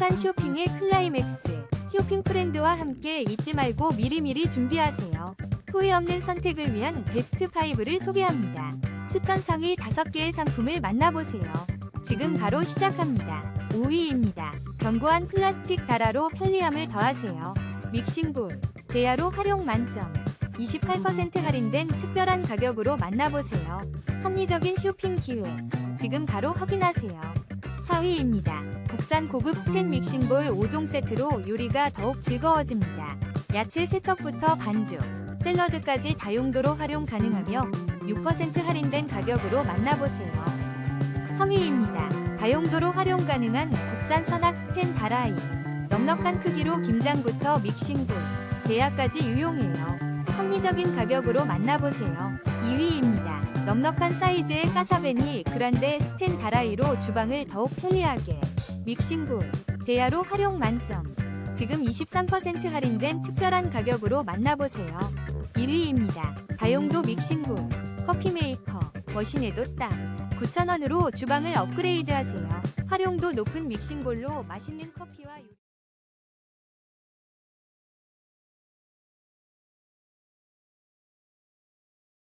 넉넉한 쇼핑의 클라이맥스. 쇼핑 프렌드와 함께 잊지 말고 미리미리 준비하세요. 후회 없는 선택을 위한 베스트 5를 소개합니다. 추천 상위 5개의 상품을 만나보세요. 지금 바로 시작합니다. 5위입니다. 견고한 플라스틱 다라로 편리함을 더하세요. 믹싱볼, 대야로 활용 만점. 28% 할인된 특별한 가격으로 만나보세요. 합리적인 쇼핑 기회. 지금 바로 확인하세요. 4위입니다. 국산 고급 스텐 믹싱볼 5종 세트로 요리가 더욱 즐거워집니다. 야채 세척부터 반죽, 샐러드까지 다용도로 활용 가능하며 6% 할인된 가격으로 만나보세요. 3위입니다. 다용도로 활용 가능한 국산 선악 스텐 다라이. 넉넉한 크기로 김장부터 믹싱볼, 대야까지 유용해요. 합리적인 가격으로 만나보세요. 2위입니다. 넉넉한 사이즈의 까사베니 그란데 스텐 다라이로 주방을 더욱 편리하게. 믹싱볼, 대야로 활용 만점. 지금 23% 할인된 특별한 가격으로 만나보세요. 1위입니다. 다용도 믹싱볼, 커피 메이커, 머신에도 딱 9,000원으로 주방을 업그레이드 하세요. 활용도 높은 믹싱볼로 맛있는 커피와